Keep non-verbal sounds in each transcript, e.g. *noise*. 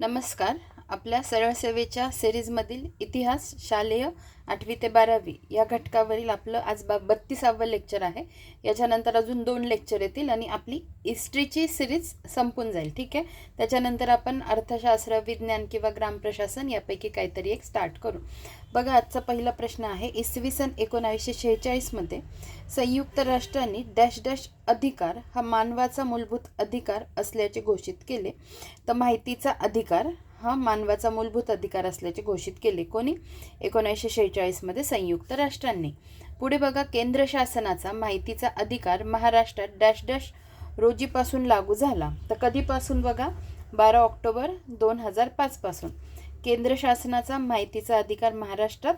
नमस्कार. आपल्या सरळ सेवेच्या सिरीजमधील इतिहास शालेय आठवी ते बारावी या घटकावरील आपलं आज बा बत्तीसावं लेक्चर आहे. याच्यानंतर अजून दोन लेक्चर येतील आणि आपली हिस्ट्रीची सिरीज संपून जाईल ठीक आहे? त्याच्यानंतर आपण अर्थशास्त्र विज्ञान किंवा ग्रामप्रशासन यापैकी काहीतरी एक स्टार्ट करू. बघा आजचा पहिला प्रश्न आहे इसवी सन एकोणावीसशे शेहेचाळीसमध्ये संयुक्त राष्ट्रांनी डॅश डॅश अधिकार हा मानवाचा मूलभूत अधिकार असल्याचे घोषित केले. तर माहितीचा अधिकार हा मानवाचा मूलभूत अधिकार असल्याचे घोषित केले. कोणी? एकोणीसशे शेहेचाळीसमध्ये संयुक्त राष्ट्रांनी. पुढे बघा केंद्र शासनाचा माहितीचा अधिकार महाराष्ट्रात डॅश डॅश रोजीपासून लागू झाला. तर कधीपासून बघा? बारा ऑक्टोबर दोन हजार पाचपासून केंद्र शासनाचा माहितीचा अधिकार महाराष्ट्रात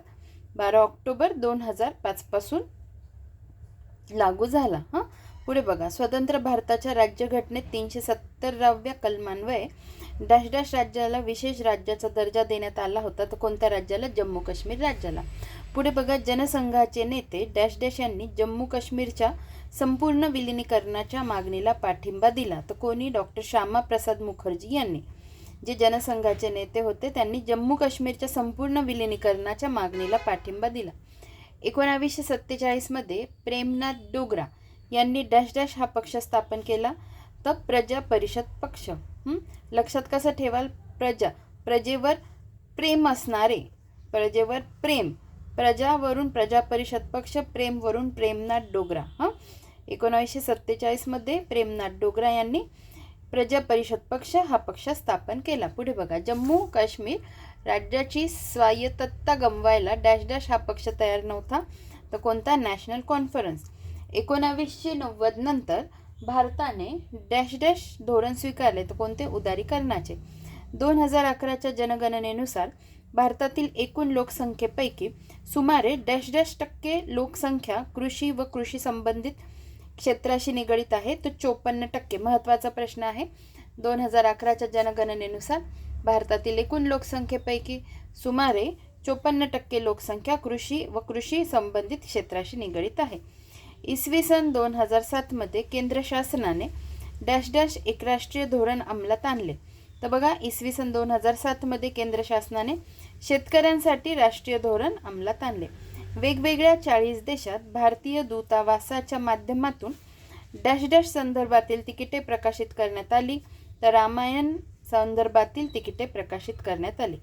बारा ऑक्टोबर दोन हजार पाचपासून लागू झाला. हां? पुढे बघा स्वतंत्र भारताच्या राज्यघटनेत तीनशे सत्तराव्या कलमान्वये डॅश डॅश राज्याला विशेष राज्याचा दर्जा देण्यात आला होता तर कोणत्या राज्याला? जम्मू काश्मीर राज्याला. पुढे बघा जनसंघाचे नेते डॅश डॅश यांनी जम्मू काश्मीरच्या संपूर्ण विलिनीकरणाच्या मागणीला पाठिंबा दिला. तर कोणी? डॉक्टर श्यामाप्रसाद मुखर्जी यांनी. जे जनसंघाचे नेते होते त्यांनी जम्मू काश्मीरच्या संपूर्ण विलिनीकरणाच्या मागणीला पाठिंबा दिला. एकोणावीसशे सत्तेचाळीसमध्ये प्रेमनाथ डोगरा यांनी डॅश डॅश हा पक्ष स्थापन केला. तर प्रजा परिषद पक्ष. लक्षात कसं ठेवाल? प्रजा प्रजेवर प्रेम असणारे प्रजेवर प्रेम. प्रजावरून प्रजा परिषद पक्ष प्रेमवरून प्रेमनाथ डोगरा. हां? एकोणावीसशे सत्तेचाळीसमध्ये प्रेमनाथ डोगरा यांनी प्रजा परिषद पक्ष हा पक्ष स्थापन केला. पुढे बघा. जम्मू काश्मीर राज्याची स्वायत्तता गमवायला डॅश डॅश हा पक्ष तयार नव्हता. तर कोणता? National conference. एकोणावीसशे नव्वद नंतर भारताने डॅश डॅश धोरण स्वीकारले तर कोणते? उदारीकरणाचे. दोन हजार अकराच्या जनगणनेनुसार भारतातील एकूण लोकसंख्येपैकी सुमारे डॅश डॅश टक्के लोकसंख्या कृषी व कृषी संबंधित क्षेत्राशी निगडित आहे. तो चोपन्न टक्के. महत्त्वाचा प्रश्न आहे. दोन हजार अकराच्या जनगणनेनुसार भारतातील एकूण लोकसंख्येपैकी सुमारे चोपन्न टक्के लोकसंख्या कृषी व कृषी संबंधित क्षेत्राशी निगडित आहे. इसवी सन दोन हजार सातमध्ये केंद्र शासनाने डॅश डॅश एक राष्ट्रीय धोरण अंमलात आणले. तर बघा इसवी सन दोन हजार सातमध्ये केंद्र शासनाने शेतकऱ्यांसाठी राष्ट्रीय धोरण अंमलात आणले. वेगवेगळ्या चाळीस देशात भारतीय दूतावासाच्या माध्यमातून डॅश डॅश संदर्भातील तिकिटे प्रकाशित करण्यात आली. तर रामायण संदर्भातील तिकिटे प्रकाशित करण्यात आली.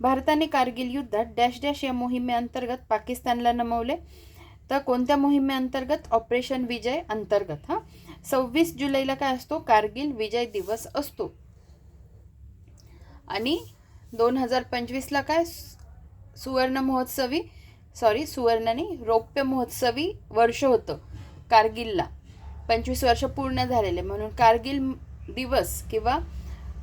भारताने कारगिल युद्धात डॅश डॅश या मोहिमेअंतर्गत पाकिस्तानला नमवले. तर कोणत्या मोहिमेअंतर्गत? ऑपरेशन विजय अंतर्गत हां? सव्वीस जुलैला काय असतो? कारगिल विजय दिवस असतो. आणि दोन हजार पंचवीसला काय? सुवर्ण महोत्सवी सॉरी सुवर्णनी रौप्य महोत्सवी वर्ष होतं कारगिलला. पंचवीस वर्ष पूर्ण झालेले. म्हणून कारगिल दिवस किंवा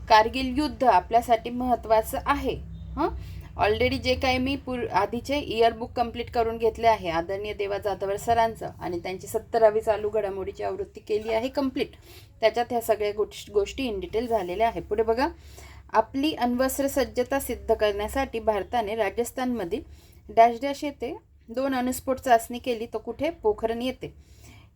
कारगिल युद्ध आपल्यासाठी महत्त्वाचं आहे हां? ऑलरेडी जे काही मी पूर आधीचे इयरबुक कंप्लीट करून घेतले आहे आदरणीय देवा जाधवर सरांचं आणि त्यांची सत्तरावी चालू घडामोडीची आवृत्ती केली आहे कंप्लीट. त्याच्यात ह्या सगळ्या गोष्ट गोष्टी इन डिटेल झालेल्या आहे पुढे बघा. आपली अण्वस्त्र सज्जता सिद्ध करण्यासाठी भारताने राजस्थानमधील डॅश डॅश येथे दोन अणुस्फोट चाचणी केली. तर कुठे? पोखरण येते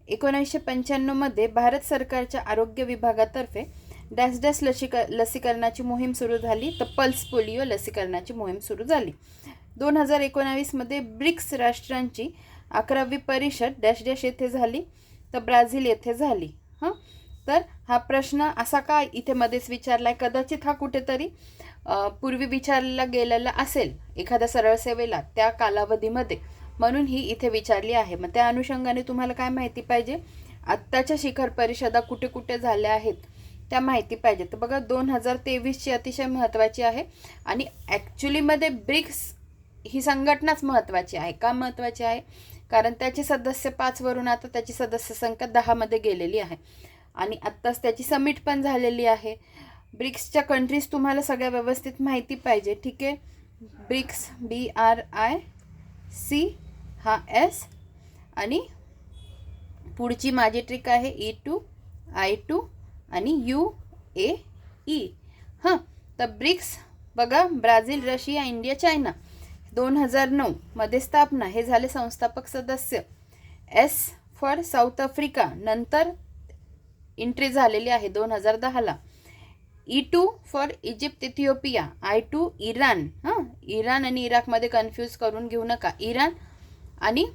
एकोणीसशे पंच्याण्णवमध्ये भारत सरकारच्या आरोग्य विभागातर्फे डॅश डॅश लसीक लसीकरणाची मोहीम सुरू झाली. तर पल्स पोलिओ लसीकरणाची मोहीम सुरू झाली. दोन हजार एकोणावीसमध्ये ब्रिक्स राष्ट्रांची अकरावी परिषद डॅश डॅश येथे झाली. तर ब्राझील येथे झाली. हां? तर हा प्रश्न असा का इथे मध्येच विचारला आहे कदाचित हा कुठेतरी पूर्वी विचारला गेलेला असेल एखाद्या सरळ सेवेला त्या कालावधीमध्ये. म्हणून ही इथे विचारली आहे. मग त्या अनुषंगाने तुम्हाला काय माहिती पाहिजे? आत्ताच्या शिखर परिषदा कुठे कुठे झाल्या आहेत? त्या माहिती पाहिजे तर बघा दोन हजार तेवीसची अतिशय महत्त्वाची आहे. आणि ॲक्च्युलीमध्ये ब्रिक्स ही संघटनाच महत्त्वाची आहे का महत्त्वाची आहे? कारण त्याचे सदस्य पाचवरून आता त्याची सदस्य संख्या दहामध्ये गेलेली आहे. आणि आत्ताच त्याची समिट पण झालेली आहे. ब्रिक्सच्या कंट्रीज तुम्हाला सगळ्या व्यवस्थित माहिती पाहिजे ठीक आहे? BRICS B R I C हा एस आणि पुढची माझी ट्रिक आहे ई टू आय टू आणि यू ए ई. हां तर ब्रिक्स बघा ब्राझील रशिया इंडिया चायना. दोन हजार नऊमध्ये स्थापना हे झाले संस्थापक सदस्य. एस फॉर साऊथ आफ्रिका नंतर एंट्री झालेली आहे दोन हजार दहाला. E two for Egypt Ethiopia I two Iran. हां इराण आणि इराकमध्ये कन्फ्यूज करून घेऊ नका. इराण आणि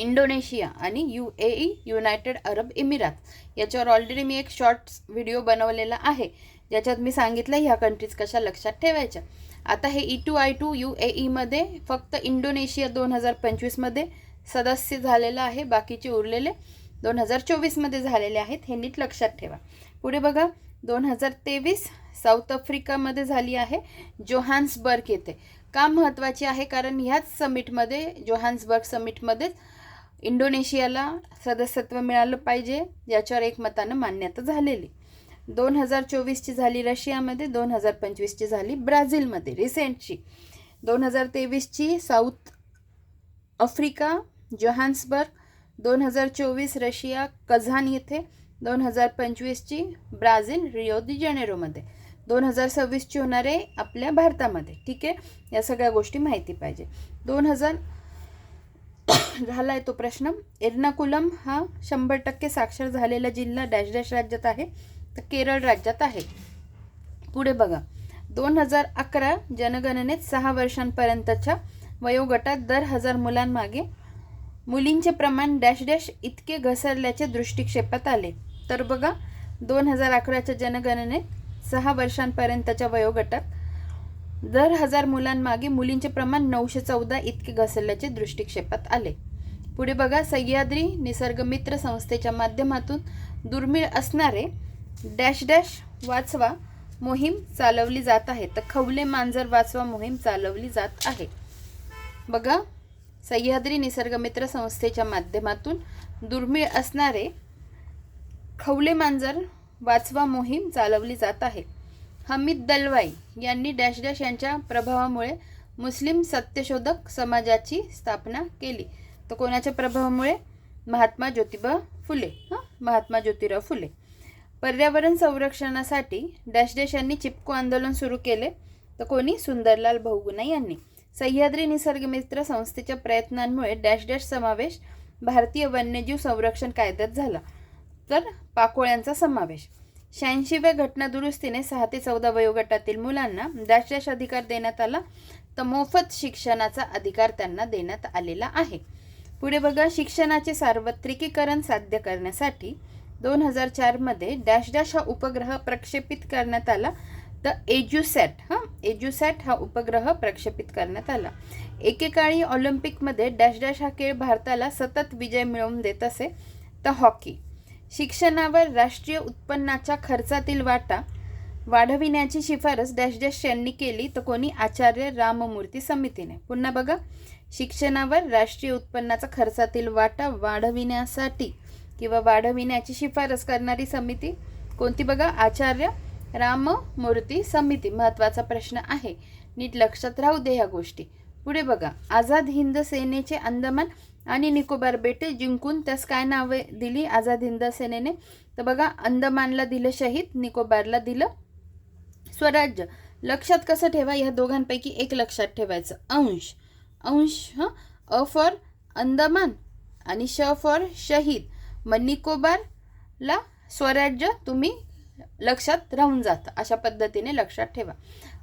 इंडोनेशिया आणि U A E United Arab Emirates. याच्यावर ऑलरेडी मी एक शॉर्ट्स व्हिडिओ बनवलेला आहे. ज्याच्यात मी सांगितलं ह्या कंट्रीज कशा लक्षात ठेवायच्या. आता हे E two I two U A ईमध्ये फक्त इंडोनेशिया दोन हजार पंचवीसमध्ये सदस्य झालेलं आहे बाकीचे उरलेले दोन हजार चोवीसमध्ये झालेले आहेत हे नीट लक्षात ठेवा. पुढे बघा दोन हजार तेवीस साऊथ आफ्रिकामध्ये झाली आहे जोहान्सबर्ग येथे. का महत्त्वाची आहे? कारण ह्याच समिटमध्ये जोहान्सबर्ग समिटमध्येच इंडोनेशियाला सदस्यत्व मिळालं पाहिजे याच्यावर एकमतानं मान्यता झालेली. दोन हजार चोवीसची झाली रशियामध्ये दोन हजार पंचवीसची झाली ब्राझीलमध्ये रिसेंटची दोन हजार तेवीसची साऊथ आफ्रिका जोहान्सबर्ग दोन हजार चोवीस रशिया कझान येथे दोन हजार पंचवीसची ब्राझील रिओ दी जेनेरोमध्ये. दोन हजार सव्वीसची होणार आहे आपल्या भारतामध्ये ठीक आहे? या सगळ्या गोष्टी माहिती पाहिजे. दोन हजार झाला आहे तो प्रश्न. एर्नाकुलम हा शंभर टक्के साक्षर झालेला जिल्हा डॅश डॅश राज्यात आहे. तर केरळ राज्यात आहे. पुढे बघा. दोन हजार अकरा जनगणनेत सहा वर्षांपर्यंतच्या वयोगटात दर हजार मुलांमागे मुलींचे प्रमाण डॅश डॅश इतके घसरल्याचे दृष्टिक्षेपात आले. तर बघा दोन हजार अकराच्या जनगणनेत सहा वर्षांपर्यंतच्या वयोगटात दर हजार मुलांमागे मुलींचे प्रमाण नऊशे चौदा इतके घसरल्याचे दृष्टिक्षेपात आले. पुढे बघा सह्याद्री निसर्गमित्र संस्थेच्या माध्यमातून दुर्मिळ असणारे डॅश डॅश वाचवा मोहीम चालवली जात आहे. तर खवले मांजर वाचवा मोहीम चालवली जात आहे. बघा सह्याद्री निसर्गमित्र संस्थेच्या माध्यमातून दुर्मिळ असणारे खवले मांजर वाचवा मोहीम चालवली जात आहे. हमीद दलवाई यांनी डॅश डॅश यांच्या प्रभावामुळे मुस्लिम सत्यशोधक समाजाची स्थापना केली. तर कोणाच्या प्रभावामुळे? महात्मा ज्योतिबा फुले. हां? महात्मा ज्योतिराव फुले. पर्यावरण संरक्षणासाठी डॅश डॅश यांनी चिपको आंदोलन सुरू केले. तर कोणी? सुंदरलाल बहुगुणा यांनी. सह्याद्री निसर्गमित्र संस्थेच्या प्रयत्नांमुळे डॅश डॅश समावेश भारतीय वन्यजीव संरक्षण कायद्यात झाला. तर पाकोळ्यांचा समावेश. शहाऐंशीव्या घटना दुरुस्तीने सहा ते चौदा वयोगटातील मुलांना डॅश डॅश अधिकार देण्यात आला. तर मोफत शिक्षणाचा अधिकार त्यांना देण्यात आलेला आहे. पुढे बघा शिक्षणाचे सार्वत्रिकीकरण साध्य करण्यासाठी दोन हजार चारमध्ये डॅश डॅश हा उपग्रह प्रक्षेपित करण्यात आला. तर एज्युसॅट हां? एज्युसॅट हा उपग्रह प्रक्षेपित करण्यात आला. एकेकाळी ऑलिम्पिकमध्ये डॅश डॅश हा खेळ भारताला सतत विजय मिळवून देत असे. तर हॉकी शिक्षणावर राष्ट्रीय उत्पन्नाच्या खर्चातील वाटा वाढविण्याची शिफारस डॅश डॅश यांनी केली. तर कोणी आचार्य राममूर्ती समितीने. पुन्हा बघा शिक्षणावर राष्ट्रीय उत्पन्नाचा खर्चातील वाटा वाढविण्यासाठी किंवा वाढविण्याची शिफारस करणारी समिती कोणती बघा? आचार्य राममूर्ती समिती महत्त्वाचा प्रश्न आहे. नीट लक्षात राहू दे ह्या गोष्टी. पुढे बघा. आझाद हिंद सेनेचे अंदमान आणि निकोबार बेटे जिंकून त्यास काय नावे दिली? आझाद हिंद सेनेने. तर बघा अंदमानला दिलं शहीद निकोबारला दिलं स्वराज्य. लक्षात कसं ठेवा? ह्या दोघांपैकी एक लक्षात ठेवायचं. अंश. अंश हं? अ फॉर अंदमान आणि श फॉर शहीद. मनिकोबारला स्वराज्य तुम्ही लक्षात राहून जातं. अशा पद्धतीने लक्षात ठेवा.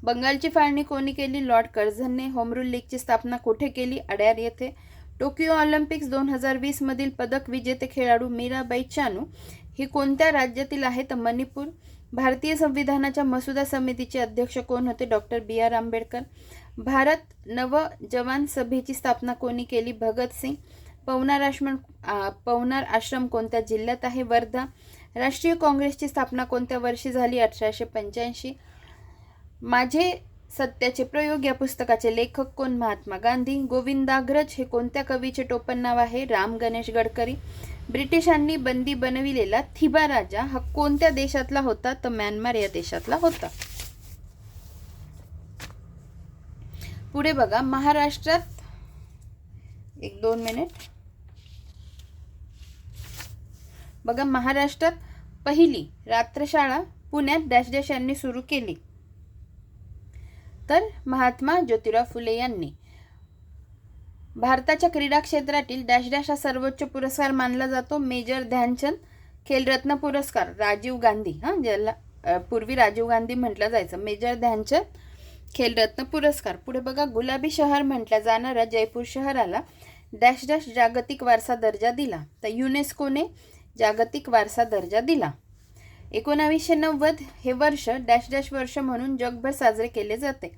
बंगालची फाळणी कोणी केली? लॉर्ड कर्झनने. होमरूल लीगची स्थापना कुठे केली? अड्यार येथे. टोकियो ऑलिम्पिक्स दोन हजार वीसमधील पदक विजेते खेळाडू मीराबाई चानू हे कोणत्या राज्यातील आहे? तर मणिपूर. भारतीय संविधानाच्या मसुदा समितीचे अध्यक्ष कोण होते? Doctor B R Ambedkar. Bharat Nav Jawan सभेची स्थापना कोणी केली? भगतसिंग पवनार आश्रम पवनार आश्रम कोणत्या जिल्ह्यात आहे? वर्धा. राष्ट्रीय काँग्रेसची स्थापना कोणत्या वर्षी झाली? अठराशे पंच्याऐंशी. माझे सत्याचे प्रयोग या पुस्तकाचे लेखक कोण? महात्मा गांधी. गोविंदाग्रज हे कोणत्या कवीचे टोपण नाव आहे? राम गणेश गडकरी. ब्रिटिशांनी बंदी बनविलेला थिबा राजा हा कोणत्या देशातला होता? तर म्यानमार या देशातला होता. पुढे बघा महाराष्ट्रात एक दोन मिनिट. बघा महाराष्ट्रात पहिली रात्रशाळा पुण्यात डॅश डॅश यांनी सुरू केली. तर महात्मा ज्योतिराव फुले यांनी. भारताच्या क्रीडा क्षेत्रातील डॅश डॅश हा सर्वोच्च पुरस्कार मानला जातो. मेजर ध्यानचंद खेलरत्न पुरस्कार राजीव गांधी. हां ज्याला पूर्वी राजीव गांधी म्हटलं जायचं. मेजर ध्यानचंद खेलरत्न पुरस्कार. पुढे बघा गुलाबी शहर म्हटल्या जाणाऱ्या जयपूर शहराला डॅश डॅश जागतिक वारसा दर्जा दिला. तर युनेस्कोने जागतिक वारसा दर्जा दिला. एकोणावीसशे नव्वद हे वर्ष डॅश डॅश वर्ष म्हणून जगभर साजरे केले जाते.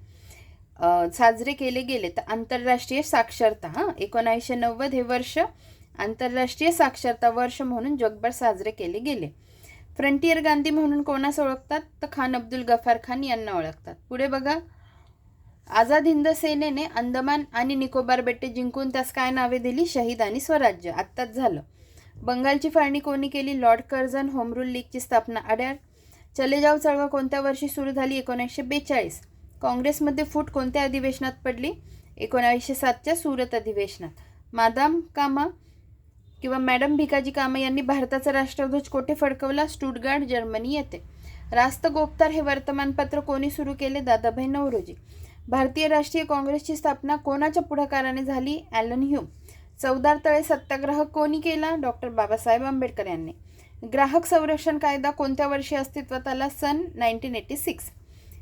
साजरे केले गेले तर आंतरराष्ट्रीय साक्षरता हां एकोणावीसशे नव्वद हे वर्ष आंतरराष्ट्रीय साक्षरता वर्ष म्हणून जगभर साजरे केले गेले. फ्रंटियर गांधी म्हणून कोणास ओळखतात? तर खान अब्दुल गफार खान यांना ओळखतात. पुढे बघा आझाद हिंद सेनेने अंदमान आणि निकोबार बेटे जिंकून त्यास काय नावे दिली? शहीद आणि स्वराज्य. आत्ताच झालं. बंगालची फाळणी कोणी केली? लॉर्ड कर्झन होमरूल लीगची स्थापना अड्याळ चले जाव चळवळ कोणत्या वर्षी सुरू झाली? एकोणीसशे बेचाळीस. काँग्रेसमध्ये फूट कोणत्या अधिवेशनात पडली? एकोणावीसशे सातच्या सुरत अधिवेशनात. मादाम कामा किंवा मॅडम भिकाजी कामा यांनी भारताचा राष्ट्रध्वज कोठे फडकवला? स्टुटगार्ड जर्मनी येथे. रास्त गोपतार हे वर्तमानपत्र कोणी सुरू केले? दादाभाई नवरोजी. भारतीय राष्ट्रीय काँग्रेसची स्थापना कोणाच्या पुढाकाराने झाली? ॲलन ह्यूम चौदार तळे सत्याग्रह कोणी केला? डॉक्टर बाबासाहेब आंबेडकर यांनी. ग्राहक संरक्षण कायदा कोणत्या वर्षी अस्तित्वात आला? सन nineteen eighty six.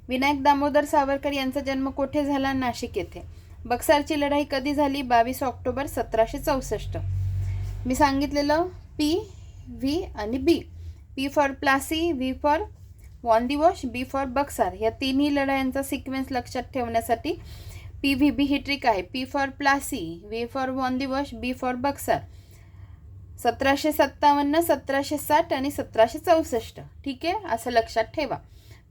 Vinayak Damodar Savarkar यांचा जन्म कोठे झाला? नाशिक येथे. बक्सारची लढाई कधी झाली? बावीस ऑक्टोबर सतराशे चौसष्ट. मी सांगितलेलं पी व्ही आणि B. P for Plassey V for Wandiwash B for Buxar या तिन्ही लढायांचा सिक्वेन्स लक्षात ठेवण्यासाठी पी व्ही बी ही ट्रिक आहे. P for Plassey V for Wandiwash B for Buxar सतराशे सत्तावन्न सतराशे साठ आणि सतराशे चौसष्ट. ठीक आहे? असं लक्षात ठेवा.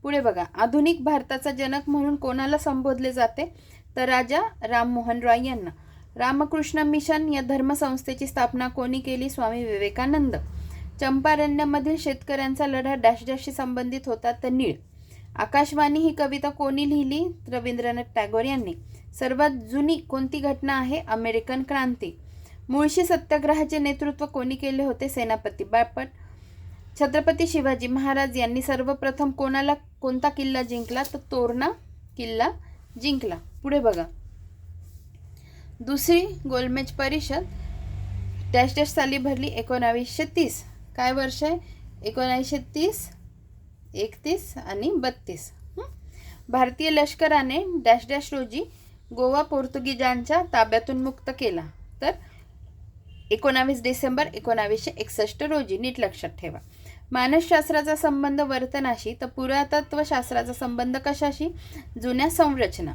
पुढे बघा. आधुनिक भारताचा जनक म्हणून कोणाला संबोधले जाते? तर राजा राममोहन रॉय यांना. रामकृष्ण मिशन या धर्मसंस्थेची स्थापना कोणी केली? स्वामी विवेकानंद. चंपारण्यामधील शेतकऱ्यांचा लढा डॅश डॅशशी संबंधित होता तर नीळ. आकाशवाणी ही कविता कोणी लिहिली? रवींद्रनाथ टागोर यांनी. सर्वात जुनी कोणती घटना आहे? अमेरिकन क्रांती. मुळशी सत्याग्रहाचे नेतृत्व कोणी केले होते? सेनापती बापट छत्रपती शिवाजी महाराज यांनी सर्वप्रथम कोणाला कोणता किल्ला जिंकला? तर तोरणा किल्ला जिंकला. पुढे बघा. दुसरी गोलमेज परिषद डॅश डॅश साली भरली एकोणावीसशे तीस. काय वर्ष आहे? एकोणावीसशे तीस एकतीस आणि बत्तीस. भारतीय लष्कराने डॅश डॅश रोजी गोवा पोर्तुगीजांच्या ताब्यातून मुक्त केला. तर एकोणावीस डिसेंबर एकोणावीसशे एकसष्ट रोजी नीट लक्षात ठेवा. मानसशास्त्राचा संबंध वर्तनाशी तर पुरातत्वशास्त्राचा संबंध कशाशी? जुन्या संरचना.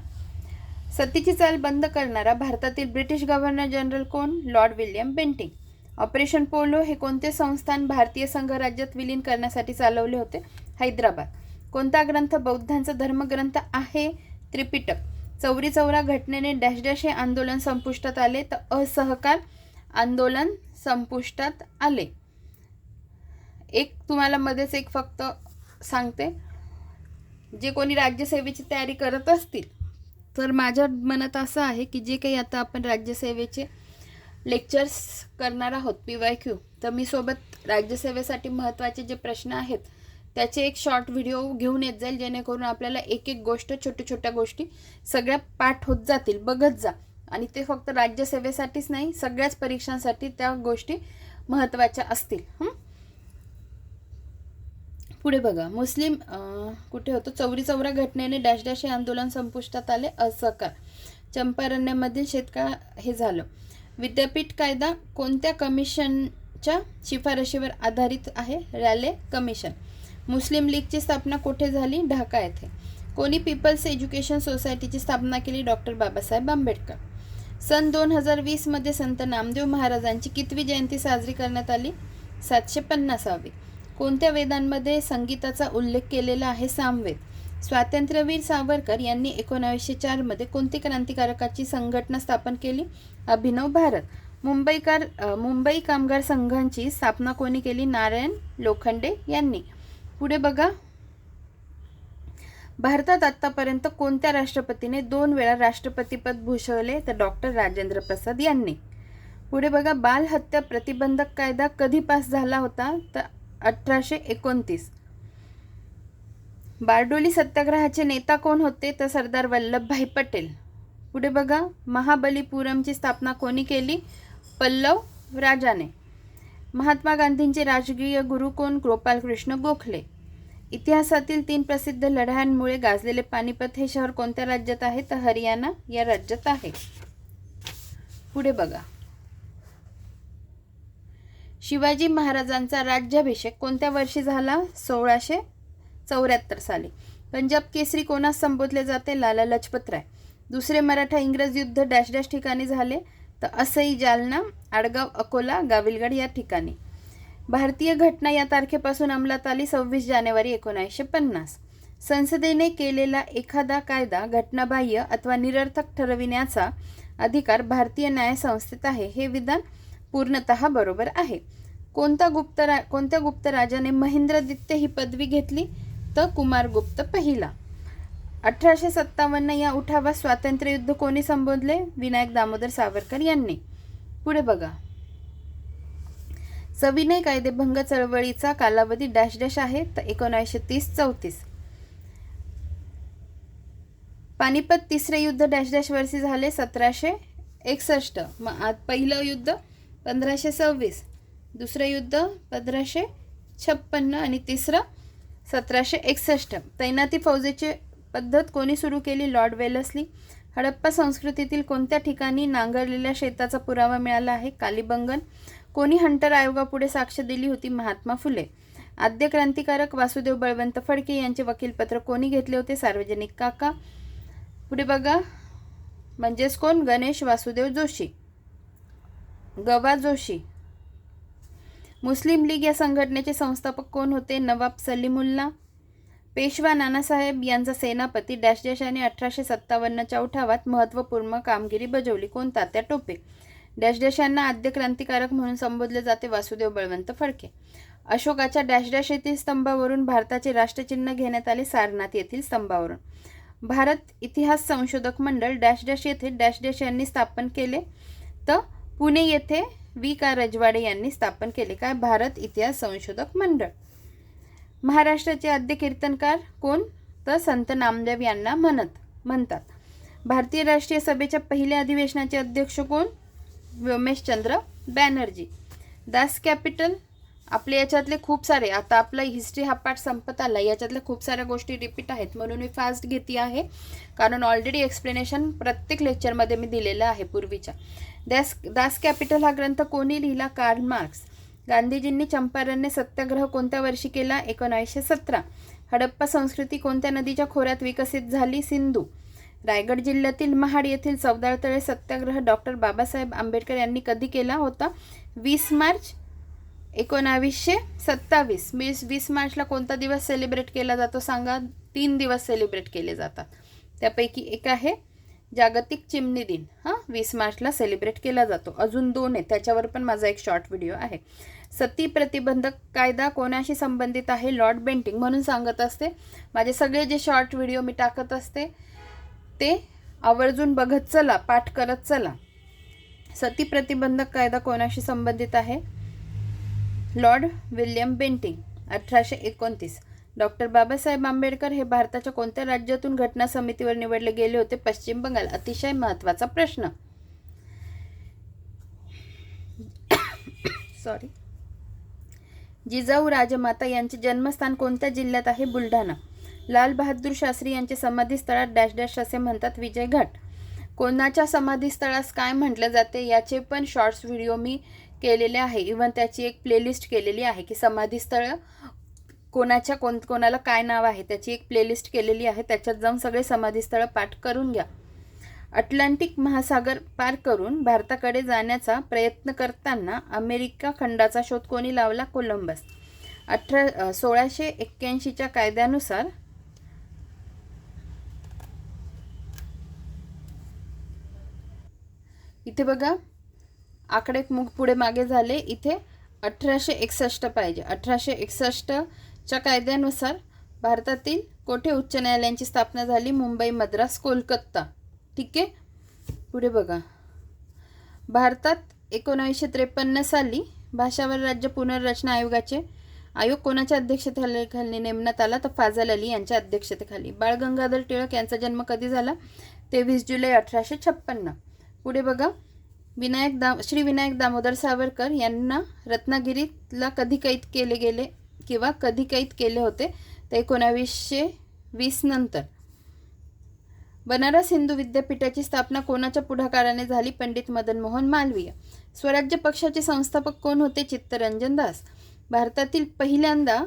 सतीची चाल बंद करणारा भारतातील ब्रिटिश गव्हर्नर जनरल कोण? Lord William Bentinck. Operation polo हे कोणते संस्थान भारतीय संघराज्यात विलीन करण्यासाठी चालवले होते? हैदराबाद. कोणता ग्रंथ बौद्धांचा धर्मग्रंथ आहे? त्रिपिटक. चौरी चौरा घटनेने डॅश डॅश हे आंदोलन संपुष्टात आले तर असहकार आंदोलन संपुष्टात आले. एक तुम्हाला मध्येच एक फक्त सांगते. जे कोणी राज्यसेवेची तयारी करत असतील तर माझ्या मनात असं आहे की जे काही आता आपण राज्यसेवेचे लेक्चर्स करणार आहोत पी वाय क्यू तर मी सोबत राज्यसेवेसाठी महत्त्वाचे जे प्रश्न आहेत त्याचे एक शॉर्ट व्हिडिओ घेऊन येत जाईल जेणेकरून आपल्याला एक एक गोष्ट छोट्या छोट्या गोष्टी सगळ्या पाठ होत जातील बघत जा. आणि ते फक्त राज्यसेवेसाठीच नाही सगळ्याच परीक्षांसाठी त्या गोष्टी महत्त्वाच्या असतील. पुढे बघा. मुस्लिम कुठे होतो? चौरी चौरा घटनेने डॅश डॅश हे आंदोलन संपुष्टात आले असकार. चंपारण्यामधील शेतकाळ हे झालं. विद्यापीठ कायदा कोणत्या कमिशनच्या शिफारशीवर आधारित आहे? Raleigh commission. मुस्लिम लीगची स्थापना कुठे झाली? ढाका येथे. कोणी पीपल्स एज्युकेशन सोसायटीची स्थापना केली? डॉक्टर बाबासाहेब आंबेडकर. सन दोन हजार वीसमध्ये संत नामदेव महाराजांची कितवी जयंती साजरी करण्यात आली? सातशे पन्नासावी. कोणत्या वेदांमध्ये संगीताचा उल्लेख केलेला आहे? सामवेद. स्वातंत्र्यवीर सावरकर यांनी एकोणावीसशे चारमध्ये कोणती क्रांतिकारकाची संघटना स्थापन केली? अभिनव भारत. मुंबईकार मुंबई कामगार संघांची स्थापना कोणी केली? नारायण लोखंडे यांनी. पुढे बघा. भारतात आत्तापर्यंत कोणत्या राष्ट्रपतीने दोन वेळा राष्ट्रपतीपद भूषवले? तर डॉक्टर राजेंद्र प्रसाद यांनी. पुढे बघा. बालहत्या प्रतिबंधक कायदा कधी पास झाला होता? तर अठराशे एकोणतीस. बारडोली सत्याग्रहाचे नेता कोण होते तर सरदार वल्लभभाई पटेल. पुढे बघा महाबलीपुरमची स्थापना कोणी केली? पल्लव राजाने. महात्मा गांधींचे राजकीय गुरु कोण? गोपालकृष्ण गोखले. इतिहासातील तीन प्रसिद्ध लढ्यांमुळे गाजलेले पानिपत हे शहर कोणत्या राज्यात आहे? तर हरियाणा या राज्यात आहे. पुढे बघा. शिवाजी महाराजांचा राज्याभिषेक कोणत्या वर्षी झाला? सोळाशे चौऱ्याहत्तर साली. पंजाब केसरी कोणास संबोधले जाते? लाला लजपतराय दुसरे मराठा इंग्रज युद्ध डॅश डॅश ठिकाणी झाले तर असई जालना आडगाव अकोला गाविलगड या ठिकाणी. भारतीय घटना या तारखेपासून अंमलात आली सव्वीस जानेवारी एकोणीसशे पन्नास. संसदेने केलेला एखादा कायदा घटनाबाह्य अथवा निरर्थक ठरविण्याचा अधिकार भारतीय न्याय संस्थेत आहे. हे विधान पूर्णतः बरोबर आहे. कोणता गुप्त रा कोणत्या गुप्त राजाने महेंद्रदित्य ही पदवी घेतली? तर कुमारगुप्त पहिला. अठराशे सत्तावन्न या उठावास स्वातंत्र्ययुद्ध कोणी संबोधले? विनायक दामोदर सावरकर यांनी. पुढे बघा. सविनय कायदेभंग चळवळीचा कालावधी डॅश डॅश आहे तर एकोणीसशे तीस चौतीस. पानिपत तिसरे युद्ध डॅश डॅश वर्षी झाले सतराशे एकसष्ट. मग आज पहिलं युद्ध पंधराशे सव्वीस. दुसरं युद्ध पंधराशे छप्पन्न. आणि तिसरं सतराशे एकसष्ट. तैनाती फौजेचे पद्धत कोणी सुरू केली? लॉर्ड वेलसली हडप्पा संस्कृतीतील कोणत्या ठिकाणी नांगरलेल्या शेताचा पुरावा मिळाला आहे? कालिबंगन. कोणी हंटर आयोगापुढे साक्ष दिली होती? महात्मा फुले. आद्य क्रांतिकारक वासुदेव बळवंत फडके यांचे वकीलपत्र कोणी घेतले होते? सार्वजनिक काका. पुढे बघा. म्हणजेच कोण? गणेश वासुदेव जोशी. गवा जोशी. मुस्लिम लीग या संघटनेचे संस्थापक कोण होते? नवाब सलीमुल्ला पेशवा नानासाहेब यांचा सेनापती डॅश डॅश यांनी अठराशे सत्तावन्नच्या उठावात महत्त्वपूर्ण कामगिरी बजावली. कोण तात्या टोपे. डॅश डॅश यांना आद्य क्रांतिकारक म्हणून संबोधले जाते वासुदेव बळवंत फडके. अशोकाच्या डॅश डॅश येथील स्तंभावरून भारताचे राष्ट्रचिन्ह घेण्यात आले सारनाथ येथील स्तंभावरून. भारत इतिहास संशोधक मंडळ डॅश डॅश येथे डॅश डॅश यांनी स्थापन केले. तर पुणे येथे वी का रजवाडे यांनी स्थापन केले काय? भारत इतिहास संशोधक मंडळ. महाराष्ट्राचे आद्य कीर्तनकार कोण? तर संत नामदेव यांना म्हणत म्हणतात. भारतीय राष्ट्रीय सभेच्या पहिल्या अधिवेशनाचे अध्यक्ष कोण? व्योमेशचंद्र बॅनर्जी. दास कॅपिटल आपले याच्यातले खूप सारे आता आपला हिस्ट्री हा पाठ संपत आला याच्यातल्या खूप साऱ्या गोष्टी रिपीट आहेत. म्हणून मी फास्ट घेते आहे. कारण ऑलरेडी एक्सप्लेनेशन प्रत्येक लेक्चरमध्ये मी दिलेलं आहे पूर्वीच्या. दॅस दास कॅपिटल हा ग्रंथ कोणी लिहिला? कार्ल मार्क्स गांधीजींनी चंपारण्य सत्याग्रह कोणत्या वर्षी केला? एकोणावीसशे सतरा. हडप्पा संस्कृती कोणत्या नदीच्या खोऱ्यात विकसित झाली? सिंधू. रायगड जिल्ह्यातील महाड येथील चौदाळतळे सत्याग्रह डॉक्टर बाबासाहेब आंबेडकर यांनी कधी केला होता? वीस मार्च एकोणावीसशे सत्तावीस. वीस वीस मार्चला कोणता दिवस सेलिब्रेट केला जातो सांगा? तीन दिवस सेलिब्रेट केले जातात. त्यापैकी एक आहे जागतिक चिमणी दिन. हां वीस मार्चला सेलिब्रेट केला जातो. अजून दोन आहे त्याच्यावर पण माझा एक शॉर्ट व्हिडिओ आहे. सती प्रतिबंधक कायदा कोणाशी संबंधित आहे? लॉर्ड बेंटिंग म्हणून सांगत असते. माझे सगळे जे शॉर्ट व्हिडिओ मी टाकत असते ते आवर्जून बघत चला पाठ करत चला. सती प्रतिबंधक कायदा कोणाशी संबंधित आहे? लॉर्ड विल्यम बेंटिंग अठराशे एकोणतीस. डॉक्टर बाबासाहेब आंबेडकर हे भारताच्या कोणत्या राज्यातून घटना समितीवर निवडले गेले होते? पश्चिम बंगाल अतिशय महत्त्वाचा प्रश्न. *coughs* सॉरी जिजाऊ राजमाता यांचे जन्मस्थान कोणत्या जिल्ह्यात आहे? बुलढाणा. लाल बहादूर शास्त्री यांचे समाधीस्थळात डॅश डॅश असे म्हणतात विजय घाट. कोणाच्या समाधीस्थळास काय म्हटलं जाते? याचे पण शॉर्ट्स व्हिडिओ मी केलेले आहे. इवन त्याची एक प्लेलिस्ट केलेली आहे की समाधीस्थळ कोणाच्या कोण कोणाला काय नाव आहे त्याची एक प्लेलिस्ट केलेली आहे. त्याच्यात जाऊन सगळे समाधीस्थळं पाठ करून घ्या. अटलांटिक महासागर पार करून भारताकडे जाण्याचा प्रयत्न करताना अमेरिका खंडाचा शोध कोणी लावला? कोलंबस. अठरा सोळाशे एक्क्याऐंशीच्या कायद्यानुसार इथे बघा. आकडे मुग पुढे मागे झाले. इथे अठराशे एकसष्ट पाहिजे. अठराशे एकसष्टच्या कायद्यानुसार भारतातील कोठे उच्च न्यायालयांची स्थापना झाली? मुंबई मद्रास कोलकाता. ठीक आहे? पुढे बघा. भारतात एकोणावीसशे त्रेपन्न साली भाषावर राज्य पुनर्रचना आयोगाचे आयोग कोणाच्या अध्यक्षतेखाली नेमण्यात आला? तर फाजल अली यांच्या अध्यक्षतेखाली. बाळ गंगाधर टिळक यांचा जन्म कधी झाला? तेवीस जुलै अठराशे छप्पन्न. पुढे बघा. विनायक दा श्री विनायक दामोदर सावरकर यांना रत्नागिरीतला कधी कैद केले गेले किंवा कधी कैद केले होते? ते एकोणावीसशे वीस नंतर. बनारस हिंदू विद्यापीठाची स्थापना कोणाच्या पुढाकाराने झाली? पंडित मदन मोहन मालवीय. स्वराज्य पक्षाचे संस्थापक कोण होते? चित्तरंजन दास. भारतातील पहिल्यांदा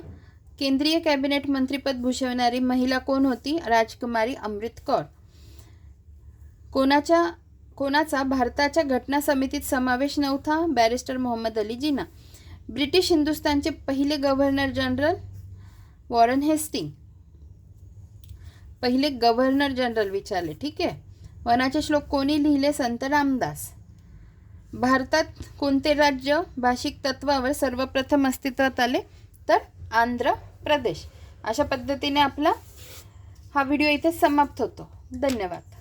केंद्रीय कॅबिनेट मंत्रीपद भूषवणारी महिला कोण होती? राजकुमारी अमृत कौर. कोणाच्या कोणाचा भारताच्या घटना समितीत समावेश नव्हता बॅरिस्टर मोहम्मद अली जिना ब्रिटिश हिंदुस्थानचे पहिले गव्हर्नर जनरल वॉरन हेस्टिंग. पहिले गव्हर्नर जनरल विचारले ठीक आहे. वनाचे श्लोक कोणी लिहिले? संत रामदास. भारतात कोणते राज्य भाषिक तत्वावर सर्वप्रथम अस्तित्वात आले? तर आंध्र प्रदेश. अशा पद्धतीने आपला हा व्हिडिओ इथे समाप्त होतो. धन्यवाद.